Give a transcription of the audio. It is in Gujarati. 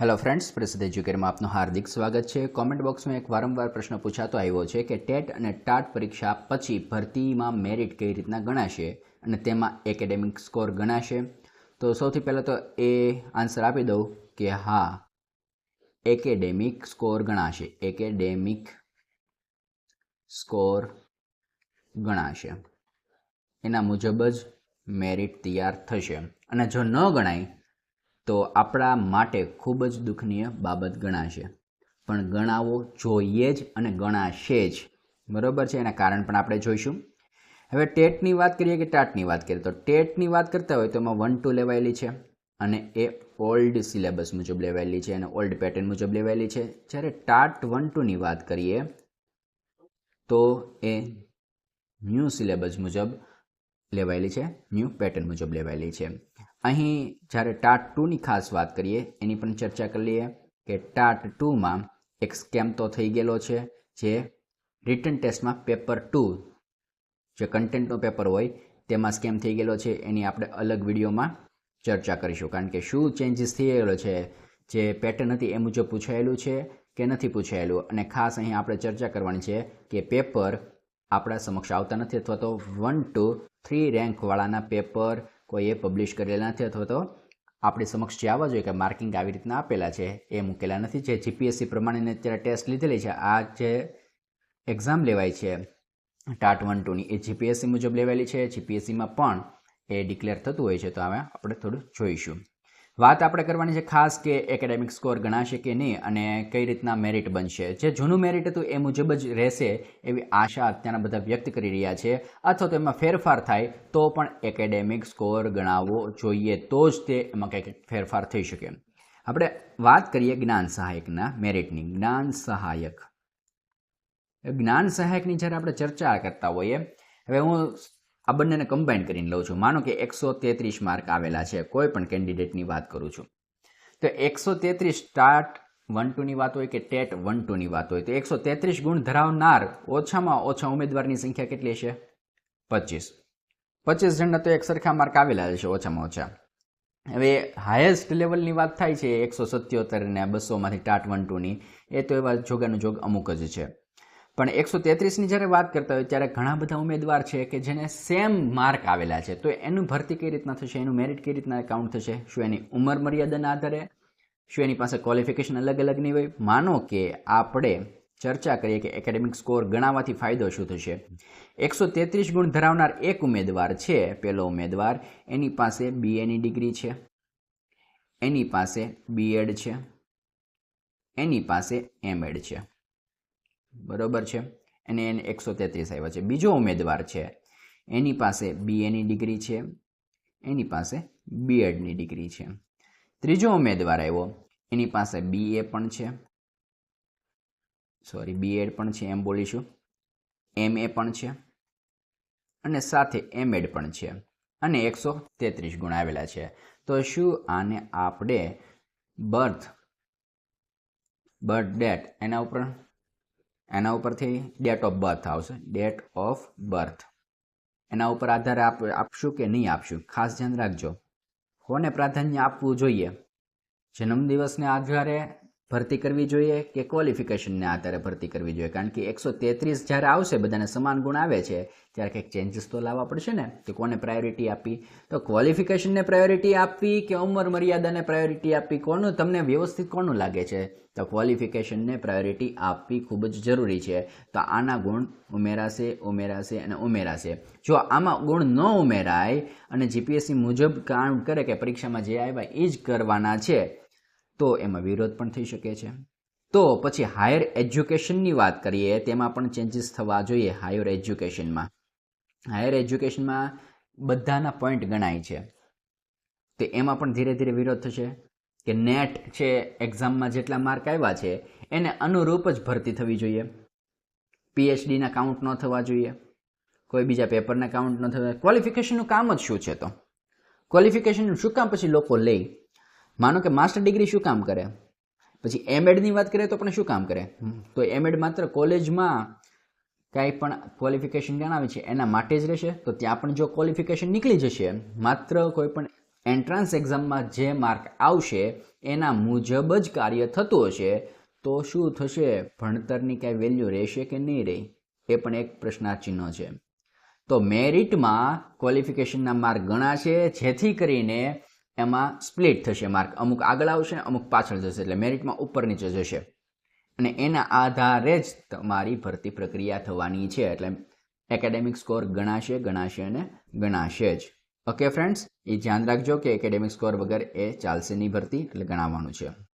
હેલો ફ્રેન્ડ્સ પ્રસિદ્ધ એજ્યુકેરમાં આપનું હાર્દિક સ્વાગત છે. કોમેન્ટ બોક્સમાં એક વારંવાર પ્રશ્ન પૂછાતો આવ્યો છે કે ટેટ અને ટાટ પરીક્ષા પછી ભરતીમાં મેરિટ કઈ રીતના ગણાશે અને તેમાં એકેડેમિક સ્કોર ગણાશે? તો સૌથી પહેલાં તો એ આન્સર આપી દઉં કે હા એકેડેમિક સ્કોર ગણાશે. એકેડેમિક સ્કોર ગણાશે. એના મુજબ જ મેરિટ તૈયાર થશે. અને જો ન ગણાય તો આપણા માટે ખૂબ જ દુઃખનીય બાબત ગણાશે. પણ ગણાવો, જોઈએ જ અને ગણાશે જ. બરાબર છે? એના કારણ પણ આપણે જોઈશું. હવે ટેટની વાત કરીએ કે ટાટની વાત કરીએ, તો ટેટની વાત કરતા હોય તો એમાં વન ટુ લેવાયેલી છે અને એ ઓલ્ડ સિલેબસ મુજબ લેવાયેલી છે અને ઓલ્ડ પેટર્ન મુજબ લેવાયેલી છે. જ્યારે ટાટ વન ટુની વાત કરીએ, તો એ ન્યૂ સિલેબસ મુજબ લેવાયેલી છે ન્યૂ પેટર્ન મુજબ લેવાયેલી છે. અહીં જ્યારે ટાટ ટુની ખાસ વાત કરીએ, એની પણ ચર્ચા કરી લઈએ કે ટાટ ટુમાં એક સ્કેમ તો થઈ ગયેલો છે, જે રિટર્ન ટેસ્ટમાં પેપર ટુ જે કન્ટેન્ટનો પેપર હોય, તેમાં સ્કેમ થઈ ગયેલો છે, એની આપણે અલગ વિડીયોમાં ચર્ચા કરીશું. કારણ કે શું ચેન્જીસ થઈ ગયેલો છે, જે પેટર્ન હતી એ મુજબ પૂછાયેલું છે કે નથી પૂછાયેલું. અને ખાસ અહીં આપણે ચર્ચા કરવાની છે કે પેપર આપણા સમક્ષ આવતા નથી અથવા તો વન ટુ થ્રી રેન્કવાળાના પેપર કોઈએ પબ્લિશ કરેલા નથી અથવા તો આપણી સમક્ષ જે આવવા જોઈએ કે માર્કિંગ આવી રીતના આપેલા છે, એ મૂકેલા નથી. જે જીપીએસસી પ્રમાણે અત્યારે ટેસ્ટ લીધેલી છે, આ જે એક્ઝામ લેવાય છે, ટાટ વન ટુની એ જીપીએસસી મુજબ લેવાયેલી છે. જીપીએસસીમાં પણ એ ડિક્લેર થતું હોય છે, તો હવે આપણે થોડું જોઈશું. વાત આપણે કરવાની છે ખાસ કે એકેડેમિક સ્કોર ગણાશે કે નહીં અને કઈ રીતના મેરિટ બનશે. જે જૂનું મેરિટ હતું એ મુજબ જ રહેશે એવી આશા અત્યારના બધા વ્યક્ત કરી રહ્યા છે. અથવા તો એમાં ફેરફાર થાય તો પણ એકેડેમિક સ્કોર ગણાવવો જોઈએ તો જ તે એમાં કંઈક ફેરફાર થઈ શકે. આપણે વાત કરીએ જ્ઞાન સહાયકના મેરિટની જ્ઞાન સહાયક. જ્ઞાન સહાયકની જ્યારે આપણે ચર્ચા કરતા હોઈએ, હવે હું આ બંનેને કમ્બાઈન કરીને લઉં છું. માનો કે એકસો તેત્રીસ માર્ક આવેલા છે. કોઈ પણ કેન્ડિડેટની વાત કરું છું. તો એકસો તેત્રીસ સ્ટાર્ટ વન ટુની વાત હોય કે ટેટ વન ટુની વાત હોય, તો એકસો તેત્રીસ ગુણ ધરાવનાર ઓછામાં ઓછા ઉમેદવારની સંખ્યા કેટલી છે પચીસ. પચીસ જણના તો એક સરખા માર્ક આવેલા છે ઓછામાં ઓછા. હવે હાયેસ્ટ લેવલની વાત થાય છે, એકસો સત્યોતેર ને બસોમાંથી ટાટ વન ટુની એ તો એવા જોગાનું જોગ અમુક જ છે. પણ એકસો તેત્રીસની જ્યારે વાત કરતા હોય ત્યારે ઘણા બધા ઉમેદવાર છે કે જેને સેમ માર્ક આવેલા છે. તો એનું ભરતી કઈ રીતના થશે? એનું મેરિટ કઈ રીતના કાઉન્ટ થશે? શું એની ઉંમર મર્યાદાના આધારે? શું એની પાસે ક્વોલિફિકેશન અલગ અલગ નહીં હોય? માનો કે આપણે ચર્ચા કરીએ કે એકેડેમિક સ્કોર ગણાવવાથી ફાયદો શું થશે? એકસો તેત્રીસ ગુણ ધરાવનાર એક ઉમેદવાર છે, પેલો ઉમેદવાર એની પાસે બીએની ડિગ્રી છે, એની પાસે બીએડ છે, એની પાસે એમએડ છે. બરોબર છે? અને એને એકસો તેત્રીસ આવ્યા છે. બીજો ઉમેદવાર છે, એની પાસે બીએની ડિગ્રી છે, એની પાસે બીએડની ડિગ્રી છે. ત્રીજો ઉમેદવાર આવ્યો એની પાસે બીએ પણ છે. સોરી બીએડ પણ છે એમ બોલીશું. એમએ પણ છે. અને સાથે એમએડ પણ છે. અને એકસો તેત્રીસ ગુણ આવેલા છે. તો શું આને આપણે બર્થ બર્થ ડેટ એના ઉપર એના ઉપરથી ડેટ ઓફ બર્થ આવશે. ડેટ ઓફ બર્થ એના ઉપર આધારે આપ, આપશું કે નહીં આપશું? ખાસ ધ્યાન રાખજો. કોને પ્રાધાન્ય આપવું જોઈએ? જન્મદિવસને આધારે ભરતી કરવી જોઈએ કે ક્વોલિફિકેશનને આધારે ભરતી કરવી જોઈએ? કારણ કે એકસો તેત્રીસ જ્યારે આવશે, બધાને સમાન ગુણ આવે છે, ત્યારે કંઈક ચેન્જીસ તો લાવવા પડશે ને? કે કોને પ્રાયોરિટી આપી તો ક્વોલિફિકેશનને પ્રાયોરિટી આપવી કે ઉંમર મર્યાદાને પ્રાયોરિટી આપવી? કોનું, તમને વ્યવસ્થિત કોનું લાગે છે? તો ક્વોલિફિકેશનને પ્રાયોરિટી આપવી ખૂબ જ જરૂરી છે. તો આના ગુણ ઉમેરાશે ઉમેરાશે અને ઉમેરાશે. જો આમાં ગુણ ન ઉમેરાય અને જીપીએસસી મુજબ કામ કરે કે પરીક્ષામાં જે આવ્યા, એ જ કરવાના છે. તો એમાં વિરોધ પણ થઈ શકે છે. તો પછી હાયર એજ્યુકેશનની વાત કરીએ, તેમાં પણ ચેન્જીસ થવા જોઈએ હાયર એજ્યુકેશનમાં હાયર એજ્યુકેશનમાં બધાના પોઈન્ટ ગણાય છે. તો એમાં પણ ધીરે ધીરે વિરોધ થશે કે નેટ છે એક્ઝામમાં જેટલા માર્ક આવ્યા છે, એને અનુરૂપ જ ભરતી થવી જોઈએ. પીએચડીના કાઉન્ટ ન થવા જોઈએ. કોઈ બીજા પેપરના કાઉન્ટ ન થવા ક્વોલિફિકેશનનું કામ જ શું છે તો? ક્વોલિફિકેશનનું શું કામ પછી લોકો લે? માનો કે માસ્ટર ડિગ્રી શું કામ કરે? પછી એમએડની વાત કરીએ તો પણ શું કામ કરે? તો એમએડ માત્ર કોલેજમાં કાંઈ પણ ક્વોલિફિકેશન જણાવે છે, એના માટે જ રહેશે. તો ત્યાં પણ જો ક્વોલિફિકેશન નીકળી જશે, માત્ર કોઈ પણ એન્ટ્રન્સ એક્ઝામમાં જે માર્ક આવશે, એના મુજબ જ કાર્ય થતું હશે, તો શું થશે? ભણતરની કાંઈ વેલ્યુ રહેશે કે નહીં રહે? એ પણ એક પ્રશ્નાચિહ્ન છે. તો મેરિટમાં ક્વોલિફિકેશનના માર્ક ગણાશે, જેથી કરીને એમાં સ્પ્લિટ થશે માર્ક અમુક આગળ આવશે, અમુક પાછળ જશે. એટલે મેરિટમાં ઉપર નીચે જશે. અને એના આધારે જ તમારી ભરતી પ્રક્રિયા થવાની છે. એટલે એકેડેમિક સ્કોર ગણાશે ગણાશે અને ગણાશે જ. ઓકે ફ્રેન્ડ્સ એ ધ્યાન રાખજો કે એકેડેમિક સ્કોર વગર એ ચાલશે નહીં ભરતી. એટલે ગણાવવાનું છે.